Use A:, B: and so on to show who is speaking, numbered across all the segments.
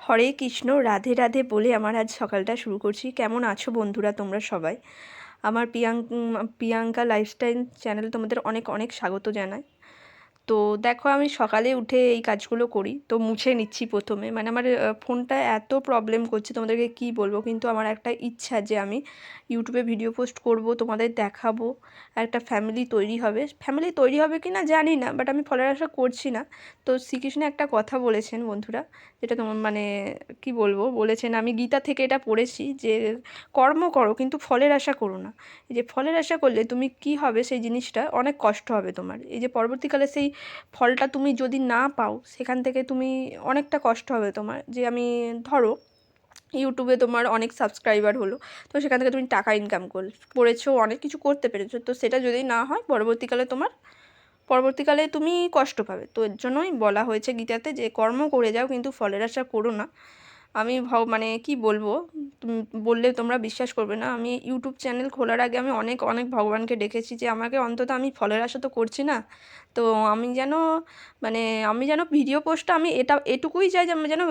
A: হরে কৃষ্ণ, রাধে রাধে বলে আমার আজ সকালটা শুরু করছি। কেমন আছো বন্ধুরা তোমরা সবাই? আমার প্রিয়াঙ্ক প্রিয়াঙ্কা লাইফস্টাইল চ্যানেল তোমাদের অনেক অনেক স্বাগত জানাই। তো দেখো আমি সকালে উঠে এই কাজগুলো করি, তো মুছে নিচ্ছি প্রথমে। মানে আমার ফোনটা এত প্রবলেম করছে তোমাদেরকে কি বলব, কিন্তু আমার একটা ইচ্ছা যে আমি ইউটিউবে ভিডিও পোস্ট করব, তোমাদের দেখাবো, একটা ফ্যামিলি তৈরি হবে। ফ্যামিলি তৈরি হবে কি না জানি না বাট আমি ফলের আশা করছি না। তো শ্রীকৃষ্ণ একটা কথা বলেছেন বন্ধুরা, যেটা তোমার মানে কি বলব, বলেছেন, আমি গীতা থেকে এটা পড়েছি যে কর্ম করো, কিন্তু ফলের আশা করো না। এই যে ফলের আশা করলে তুমি কি হবে সেই জিনিসটা অনেক কষ্ট হবে তোমার। এই যে পরবর্তীকালে সেই ফলটা তুমি যদি না পাও, সেখান থেকে তুমি অনেকটা কষ্ট হবে তোমার। যে আমি, ধরো, ইউটিউবে তোমার অনেক সাবস্ক্রাইবার হলো, তো সেখান থেকে তুমি টাকা ইনকাম কর, করেছ, অনেক কিছু করতে পেরেছ, তো সেটা যদি না হয়, পরবর্তীকালে তোমার, পরবর্তীকালে তুমি কষ্ট পাবে। তো এর জন্যই বলা হয়েছে গীতাতে যে, কর্ম করে যাও, কিন্তু ফলের আশা করো না। আমি ভাব মানে কি বলব? বললে তোমরা বিশ্বাস করবে না। আমি ইউটিউব চ্যানেল খোলার আগে আমি অনেক অনেক ভগবানকে ডেকেছি যে, আমাকে অন্তত আমি ফলের আশা তো করছি না। তো আমি যেন মানে আমি যেন ভিডিও পোস্টটা আমি এটা, এটুকুই চাই যে, আমি যেন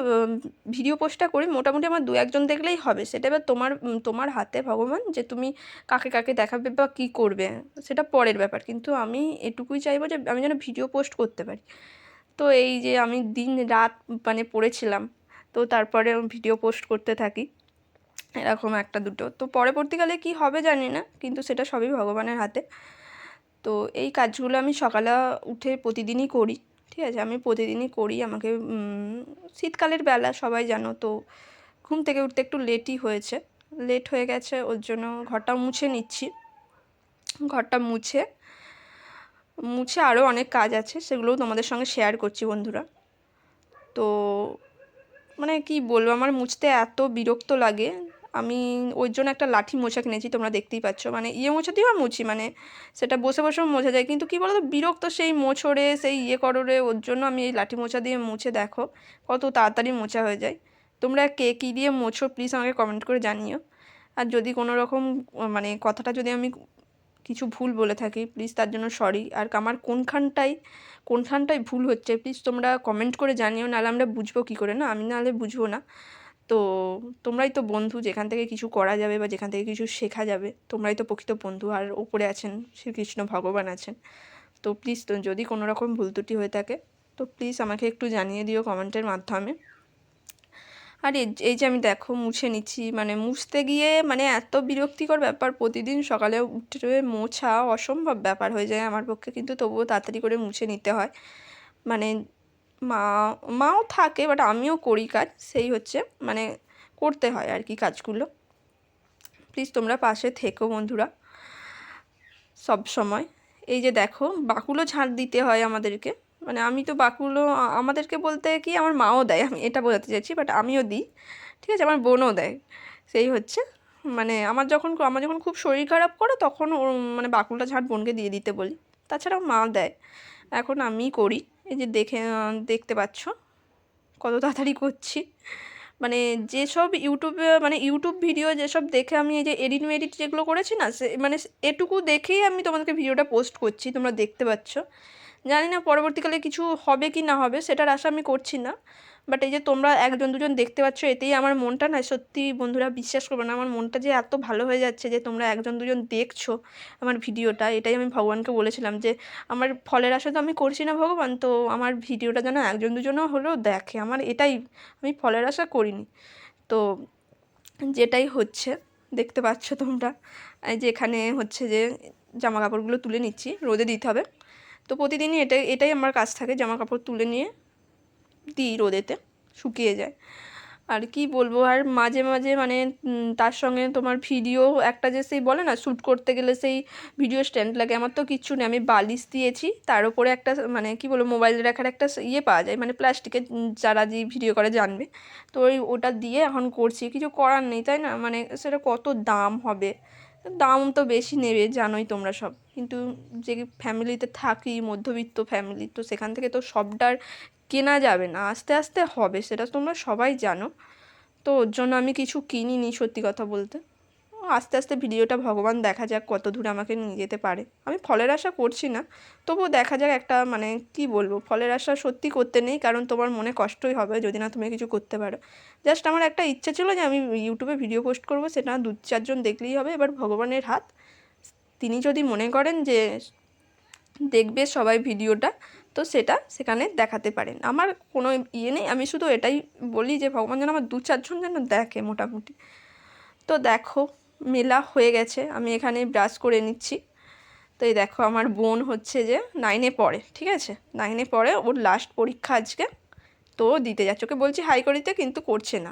A: ভিডিও পোস্টটা করি। মোটামুটি আমার দু একজন দেখলেই হবে। সেটা এবার তোমার তোমার হাতে, ভগবান, যে তুমি কাকে কাকে দেখাবে বা কী করবে, সেটা পরের ব্যাপার। কিন্তু আমি এটুকুই চাইব যে, আমি যেন ভিডিও পোস্ট করতে পারি। তো এই যে আমি দিন, রাত মানে পড়েছিলাম। তো তারপরে ভিডিও পোস্ট করতে থাকি। এরকম একটা দুটো। তো পরবর্তীকালে কি হবে জানি না, কিন্তু সেটা সবই ভগবানের হাতে। তো এই কাজগুলো আমি সকালে উঠে প্রতিদিনই করি, ঠিক আছে? আমি প্রতিদিনই করি, আমাকে শীতকালের বেলা সবাই জানো তো, ঘুম থেকে উঠতে একটু লেটই হয়েছে। লেট হয়ে গেছে, ওর জন্য ঘরটা মুছে নিচ্ছি। ঘরটা মুছে মুছে আরও অনেক কাজ আছে, সেগুলোও তোমাদের সঙ্গে শেয়ার করছি বন্ধুরা। তো মানে কি বলব, আমার মুছতে এত বিরক্ত লাগে। আমি ওই জন্য একটা লাঠি মোছা কিনেছি, তোমরা দেখতেই পাচ্ছ। মানে ইয়ে মোছা দিয়েও মুছি মানে সেটা বসে বসেও মোছা যায় কিন্তু কী বলতো, বিরক্ত সেই মোছরে, সেই ইয়ে কররে, ওর জন্য আমি এই লাঠি মোছা দিয়ে মুছে দেখো, কত তাড়াতাড়ি মোছা হয়ে যায়। তোমরা কে কী দিয়ে মোছো প্লিজ আমাকে কমেন্ট করে জানিও। আর যদি কোনো রকম মানে কথাটা যদি আমি কিছু ভুল বলে থাকি প্লিজ তার জন্য সরি আর আমার কোনখানটায় কোনখানটায় ভুল হচ্ছে প্লিজ তোমরা কমেন্ট করে জানিও, নাহলে আমরা বুঝব কী করে, না? আমি নাহলে বুঝব না। তো তোমরাই তো বন্ধু, যেখান থেকে কিছু করা যাবে বা যেখান থেকে কিছু শেখা যাবে, তোমরাই তো প্রকৃত বন্ধু, আর ওপরে আছেন, শ্রীকৃষ্ণ ভগবান আছেন। তো প্লিজ তো যদি কোনো রকম ভুল ত্রুটি হয়ে থাকে, তো প্লিজ আমাকে একটু জানিয়ে দিও কমেন্টের মাধ্যমে। আর এই যে আমি দেখো মুছে নিচ্ছি মানে মুছতে গিয়ে মানে এত বিরক্তিকর ব্যাপার, প্রতিদিন সকালে উঠে মোছা অসম্ভব ব্যাপার হয়ে যায় আমার পক্ষে, কিন্তু তবুও তাড়াতাড়ি করে মুছে নিতে হয়। মানে মা, মাও থাকে বাট আমিও করি কাজ, সেই হচ্ছে মানে করতে হয় আর কি কাজগুলো। প্লিজ তোমরা পাশে থেকো বন্ধুরা, সব সময়। এই যে দেখো বাকুলো ঝাঁট দিতে হয় আমাদেরকে। মানে আমি তো বাকুলো আমাদেরকে বলতে কি আমার মাও দেয়, আমি এটা বোঝাতে চাইছি বাট আমিও দিই, ঠিক আছে? আমার বোনও দেয়, সেই হচ্ছে। মানে আমার যখন আমার যখন খুব শরীর খারাপ করে, তখন মানে বাকুলটা ঝাঁট বোনকে দিয়ে দিতে বলি। তাছাড়াও মা দেয়। এখন আমি করি, এই যে দেখে দেখতে পাচ্ছ, কত তাড়াতাড়ি করছি। মানে যেসব ইউটিউবে মানে ইউটিউব ভিডিও যেসব দেখে আমি এই যে এডিট মেডিট যেগুলো করেছি না, সে মানে এটুকু দেখেই আমি তোমাদেরকে ভিডিওটা পোস্ট করছি, তোমরা দেখতে পাচ্ছ। জানি না পরবর্তীকালে কিছু হবে কি না হবে, সেটার আশা আমি করছি না। বাট এই যে তোমরা একজন দুজন দেখতে পাচ্ছ, এতেই আমার মনটা না সত্যি বন্ধুরা বিশ্বাস করবে না। আমার মনটা যে এত ভালো হয়ে যাচ্ছে যে তোমরা একজন দুজন দেখছ আমার ভিডিওটা, এটাই আমি ভগবানকে বলেছিলাম যে আমার ফলের আশা তো আমি করছি না ভগবান, তো আমার ভিডিওটা যেন একজন দুজনও হলেও দেখে। আমার এটাই, আমি ফলের আশা করিনি। তো যেটাই হচ্ছে, দেখতে পাচ্ছ তোমরা। এই যে এখানে হচ্ছে যে জামা কাপড়গুলো তুলে নিচ্ছি, রোদে দিতে হবে। তো প্রতিদিনই এটাই এটাই আমার কাজ থাকে জামা কাপড় তুলে নিয়ে দিই রোদেতে শুকিয়ে যায়। আর কি বলব, আর মাঝে মাঝে মানে তার সঙ্গে তোমার ভিডিও একটা যে সেই বলে না শ্যুট করতে গেলে সেই ভিডিও স্ট্যান্ড লাগে, আমার তো কিচ্ছু নেই। আমি বালিশ দিয়েছি, তার উপরে একটা মানে কি বলব মোবাইল রাখার একটা ইয়ে পাওয়া যায় মানে প্লাস্টিকের যারা যে ভিডিও করে জানবে। তো ওই, ওটা দিয়ে এখন করছি, কিছু করার নেই, তাই না? মানে সেটা কত দাম হবে? দাম তো বেশি নেবে, জানোই তোমরা সব। কিন্তু যে ফ্যামিলিতে থাকি, মধ্যবিত্ত ফ্যামিলি তো সেখান থেকে তো সবটার কেনা যাবে না, আস্তে আস্তে হবে, সেটা তোমরা সবাই জানো। তো ওর জন্য আমি কিছু কিনিনি সত্যি কথা বলতে। আস্তে আস্তে ভিডিওটা ভগবান দেখা যাক কত দূর আমাকে নিয়ে যেতে পারে। আমি ফলের আশা করছি না, তবুও দেখা যাক একটা মানে কি বলব, ফলের আশা সত্যি করতে নেই, কারণ তোমার মনে কষ্টই হবে যদি না তুমি কিছু করতে পারো। জাস্ট আমার একটা ইচ্ছা ছিল যে আমি ইউটিউবে ভিডিও পোস্ট করব, সেটা দু চারজন দেখলেই হবে, এবার ভগবানের হাত। তিনি যদি মনে করেন যে দেখবে সবাই ভিডিওটা তো সেটা সেখানে দেখাতে পারেন। আমার কোনো ইয়ে নেই, আমি শুধু এটাই বলি যে ভগবান যেন আমার দু চারজন যেন দেখে মোটামুটি। তো দেখো, মেলা হয়ে গেছে, আমি এখানে ব্রাশ করে নিচ্ছি। তো এই দেখো, আমার বোন হচ্ছে যে নাইনে পড়ে, ঠিক আছে? নাইনে পড়ে ওর লাস্ট পরীক্ষা আজকে। তো দিতে যাচ্ছে, ওকে বলছি হাই করিতে, কিন্তু করছে না।